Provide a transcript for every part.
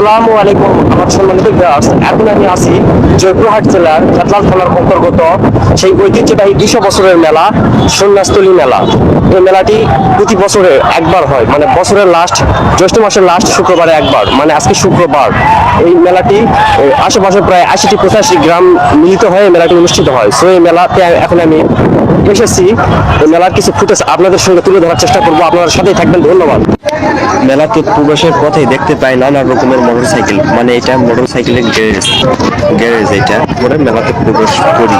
আসসালামু আলাইকুম আমার সম্মানিত এখন আমি আছি জয়পুরহাট জেলার কাতলাল থানার অন্তর্গত সেই ঐতিহ্যবাহী দুশো বছরের মেলা, সন্ন্যাসতলী মেলা। এই মেলাটি প্রতি বছরে একবার হয় মানে বছরের লাস্ট জ্যৈষ্ঠ মাসের লাস্ট শুক্রবারে একবার মানে আজকে শুক্রবার। এই মেলাটি আশেপাশে প্রায় আশিটি পঁচাশি গ্রাম মিলিত হয়ে মেলাটি অনুষ্ঠিত হয়। সো এই মেলাতে এখন আমি এসেছি। এই মেলার কিছু ফুটেজ আপনাদের সঙ্গে তুলে ধরার চেষ্টা করব। আপনারা সাথেই থাকবেন। ধন্যবাদ। মেলাতে প্রবেশের পথে দেখতে পাই নানা রকমের মোটর সাইকেল মানে এটা মোটর সাইকেলের গ্যারেজ গ্যারেজ এটা। পরে মেলাতে প্রবেশ করি।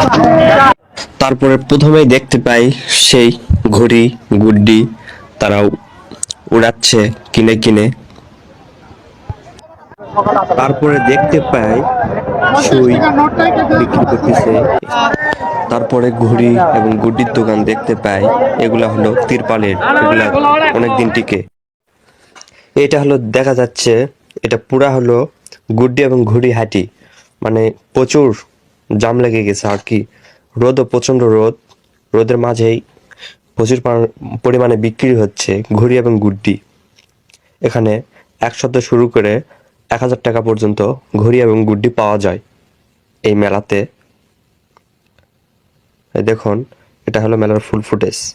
তারপরে প্রথমেই দেখতে পাই সেই ঘড়ি, গুড্ডি তারাও উড়াচ্ছে কিনে কিনে। তারপরে দেখতে পাই সুই বিক্রি করতেছে। তারপরে ঘড়ি এবং গুড্ডির দোকান দেখতে পাই, এগুলা হলো তিরপালের, এগুলা অনেকদিন টিকে। এটা হলো দেখা যাচ্ছে, এটা পুরা হলো গুড্ডি এবং ঘুড়ি হাঁটি। মানে প্রচুর জাম লেগে গেছে আর কি। রোদও প্রচণ্ড রোদ। রোদের মাঝেই প্রচুর পার- পরিমাণে বিক্রি হচ্ছে ঘুড়ি এবং গুড্ডি। এখানে একশত শুরু করে এক হাজার টাকা পর্যন্ত ঘড়ি এবং গুড্ডি পাওয়া যায় এই মেলাতে। দেখুন, এটা হলো মেলার ফুল ফুটেজ।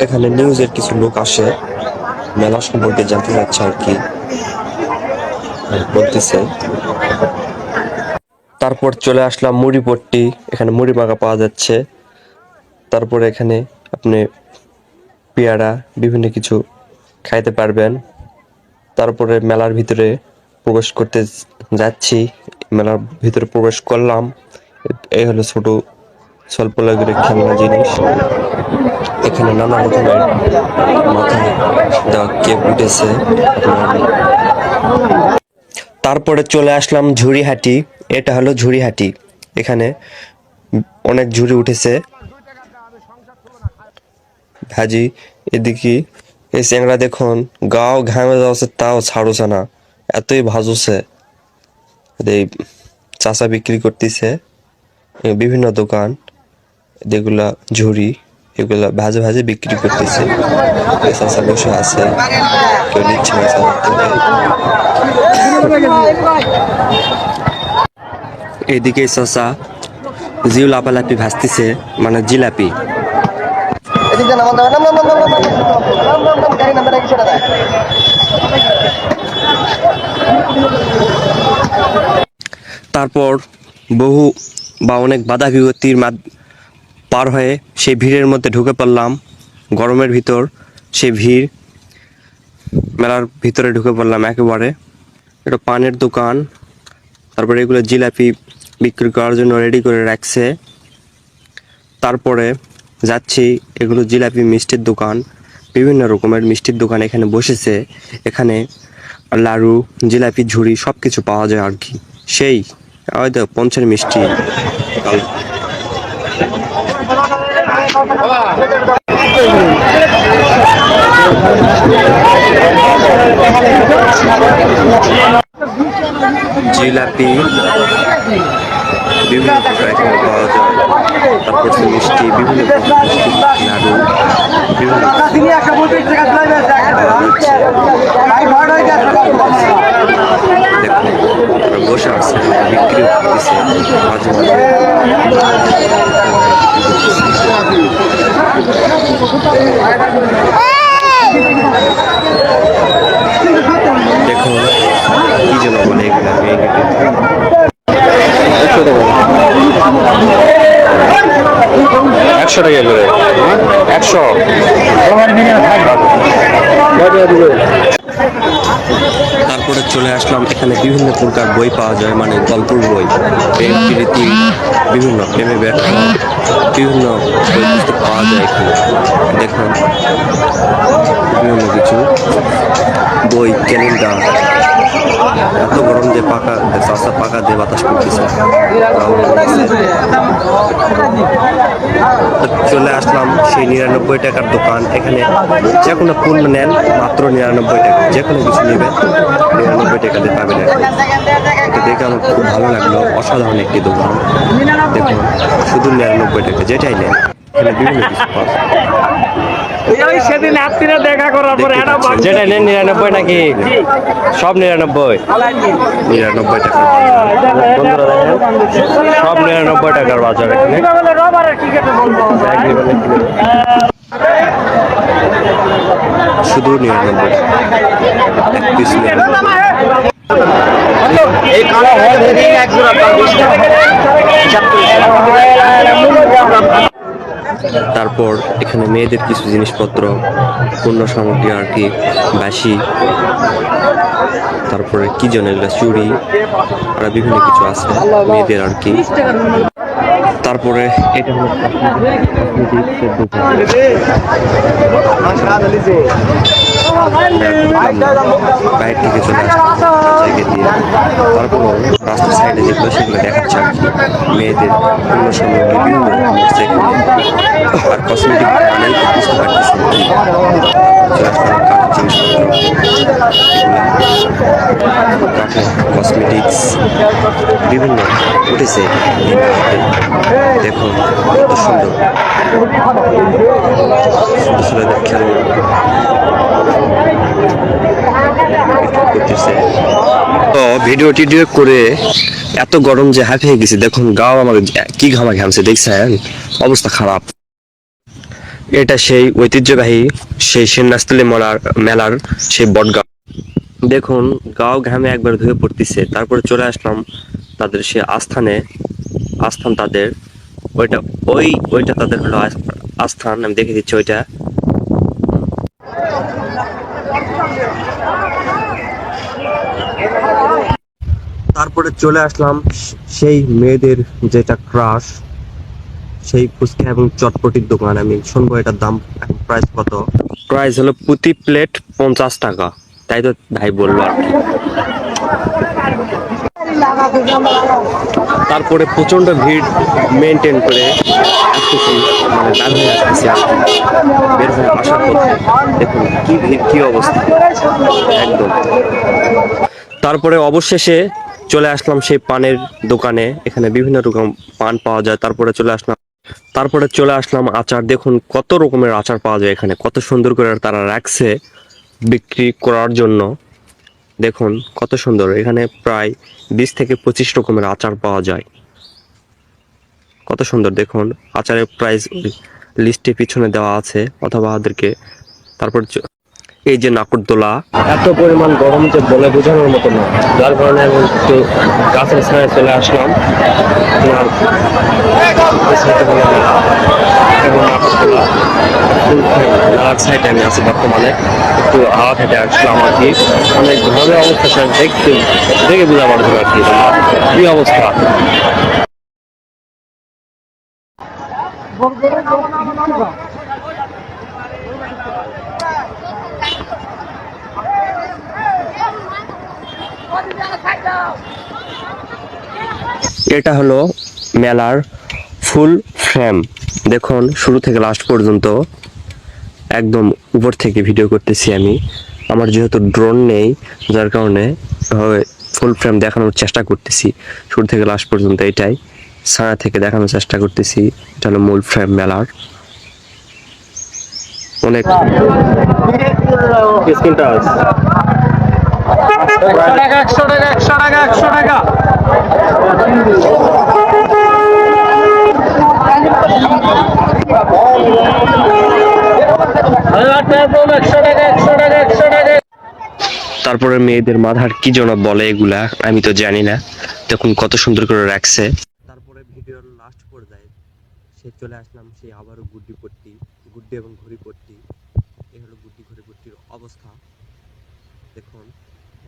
এখানে নিউজের কিছু লোক আসে, মেলা সম্পর্কে জানতে চাচ্ছে আর কি। বলতেছে তারপর চলে আসলাম মুড়ি পট্টি। এখানে মুড়ি মাখা পাওয়া যাচ্ছে। তারপরে এখানে আপনি পেয়ারা, বিভিন্ন কিছু খাইতে পারবেন। তারপরে মেলার ভিতরে প্রবেশ করতে যাচ্ছি। মেলার ভিতরে প্রবেশ করলাম। এই হলো ছোট স্বল্প লাগের খেলনা জিনিস। এখানে নানা রকমের মাথায় দেওয়া কেক উঠেছে। তারপরে চলে আসলাম ঝুড়িহাটি। এটা হলো ঝুড়িহাটি। এখানে অনেক ঝুড়ি উঠেছে। ভাজি এদিকে এই চ্যাংরা দেখুন, গাও ঘামে যাচ্ছে, তাও ছাড়ুছে না। এতই ভাজুছে। এই চাচা বিক্রি করতেছে। বিভিন্ন দোকান যেগুলা ঝুড়ি, এগুলা ভাজে ভাজে বিক্রি করতেছে। আছে। কেউ নিচ্ছে না। এদিকে শশা জিউ লাপালাপি ভাসতেছে মানে জিলাপি। তারপর বহু বা অনেক বাধা বিপত্তির পার হয়ে সেই ভিড়ের মধ্যে ঢুকে পড়লাম। গরমের ভিতর সেই ভিড় মেলার ভিতরে ঢুকে পড়লাম একেবারে। এটা পানের দোকান তারপরে এগুলো জিলাপি বিক্রি করার জন্য রেডি করে রাখছে। তারপরে যাচ্ছি, এগুলো জিলাপি মিষ্টির দোকান। বিভিন্ন রকমের মিষ্টির দোকান এখানে বসেছে। এখানে লাড়ু, জিলাপি, ঝুড়ি সব কিছু পাওয়া যায় আর কি। সেই, ওই তো পঞ্চের মিষ্টি। জিলাপি। বিভিন্ন প্রকার এখানে পাওয়া যায়। তারপর সে মিষ্টি, বিভিন্ন মিষ্টি দেখুন বসে আছে বিক্রি করতেছে মাঝে মাঝে দেখুন, কি যেন বলে এগুলো আমি এগুলো একশো টাকা করে। একশো। তারপরে চলে আসলাম, এখানে বিভিন্ন প্রকার বই পাওয়া যায় মানে গল্পের বই। প্রেম, প্রীতি, বিভিন্ন প্রেমে ব্যাখ্যা বিভিন্ন বই পাওয়া যায় এখানে। দেখুন, বিভিন্ন কিছু। বই, ক্যালেন্ডার এত গরম যে পাকা চাষা পাকা দিয়ে বাতাস করতেছে। চলে আসলাম সেই নিরানব্বই টাকার দোকান। এখানে যে কোনো পণ্য নেন, মাত্র নিরানব্বই টাকা। যে কোনো কিছু নেবেন, নিরানব্বই টাকাতে পাবেন দেখে আমার খুব ভালো লাগল। অসাধারণ একটি দোকান। দেখুন, শুধু নিরানব্বই টাকা, যেটাই নেন। এখানে বিভিন্ন কিছু পাওয়া সেদিন হাতিরা দেখা করার পরে যেটা নেন নিরানব্বই নাকি? সব নিরানব্বই। নিরানব্বই টাকা। বন্ধুরা দেখেন সব নিরানব্বই টাকার বাজার এখানে। রবারের টিকেটে বলব ব্যাগ নিবেন কিনবেন। শুধু এক নিরানব্বই। তারপর এখানে মেয়েদের কিছু জিনিসপত্র, পণ্য সামগ্রী আর কি বাসি তারপরে কি যেন এগুলো চুড়ি, আর বিভিন্ন কিছু আছে, মেয়েদের আর কি তারপরে এটা হলো। বাইরে থেকে চলে আসলাম জায়গা দিয়ে। তারপর রাস্তার সাইডে যেগুলো, সেগুলো দেখাচ্ছে মেয়েদের পণ্য সামগ্রী বিভিন্ন আর কসমেটিক তো বুঝতে পারতেছি কসমেটিক্স বিভিন্ন উঠেছে। কত সুন্দর। ছোট করতেছে তো ভিডিও টিডিও করে এত গরম যে হাঁপিয়ে গেছি, দেখুন গাও আমার কি ঘামা ঘামছে দেখছেন? অবস্থা খারাপ। এটা সেই ঐতিহ্যবাহী সেই সেন্নাস্থলী মেলার মেলার সেই বটগাঁও। দেখুন, গাও ঘামে একবার ধুয়ে পড়তেছে, তারপরে চলে আসলাম তাদের সে আস্থানে। আস্থান তাদের, ওইটা ওই, ওইটা তাদের হলো আস্থান, আমি দেখে দিচ্ছি ওইটা। তারপরে চলে আসলাম সেই মেয়েদের যেটা ক্রাশ সেই ফুচকা এবং চটপটির দোকান। আমি শুনব এটার দাম প্রাইস কত? প্রাইস হলো প্রতি প্লেট পঞ্চাশ টাকা। তাই তো ভাই বলল আর কি। তারপরে প্রচণ্ড ভিড় মেনটেন করে মানে আর বের হয়ে আসার পথে। দেখুন কি ভিড়, কি অবস্থা। একদম। তারপরে অবশেষে চলে আসলাম সেই পানের দোকানে, এখানে বিভিন্ন রকম পান পাওয়া যায়। তারপরে চলে আসলাম, তারপরে চলে আসলাম আচার। দেখুন কত রকমের আচার পাওয়া যায় এখানে, কত সুন্দর করে তারা রাখছে বিক্রি করার জন্য। দেখুন, কত সুন্দর। এখানে প্রায় বিশ থেকে পঁচিশ রকমের আচার পাওয়া যায়। কত সুন্দর, দেখুন। আচারের প্রাইস লিস্টে পিছনে দেওয়া আছে, অথবা ওদেরকে তারপর এই যে নাকরদোলা। এত পরিমাণ গরম যে বলে বোঝানোর মতো না। যার কারণে আমি একটু গাছের ছায়া চলে আসলাম। নাকরদোলা। মেলার সাইডে আমি আছি বর্তমানে। একটু হাওয়া খেতে আসলাম আর কি। অনেক ভাবে অবস্থা, স্যার। দেখতে, দেখে বোঝা পারছিল আর কি। কি অবস্থা? এটা হলো মেলার ফুল ফ্রেম। দেখুন, শুরু থেকে লাস্ট পর্যন্ত একদম উপর থেকে ভিডিও করতেছি আমি। আমার যেহেতু ড্রোন নেই যার কারণে ফুল ফ্রেম দেখানোর চেষ্টা করতেছি। শুরু থেকে লাস্ট পর্যন্ত এটাই। ছায়া থেকে দেখানোর চেষ্টা করতেছি। এটা হলো মূল ফ্রেম মেলার। অনেক একশো টাকা একশো টাকা একশো টাকা একশো তারপরে মেয়েদের মাথার কি যেন বলে এগুলা আমি তো জানি না। দেখুন কত সুন্দর করে রাখছে। তারপরে ভিডিওর লাস্ট পর্যায়ে সে চলে আসলাম সেই আবারও গুড্ডি পট্টি গুড্ডি এবং ঘড়ি পট্টি। এই হলো গুড্ডি ঘড়ি পট্টির অবস্থা। দেখুন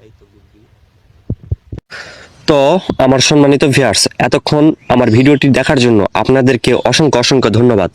এই তো গুড্ডি। তো আমার সম্মানিত ভিউয়ার্স এতক্ষণ আমার ভিডিওটি দেখার জন্য আপনাদেরকে অসংখ্য অসংখ্য ধন্যবাদ।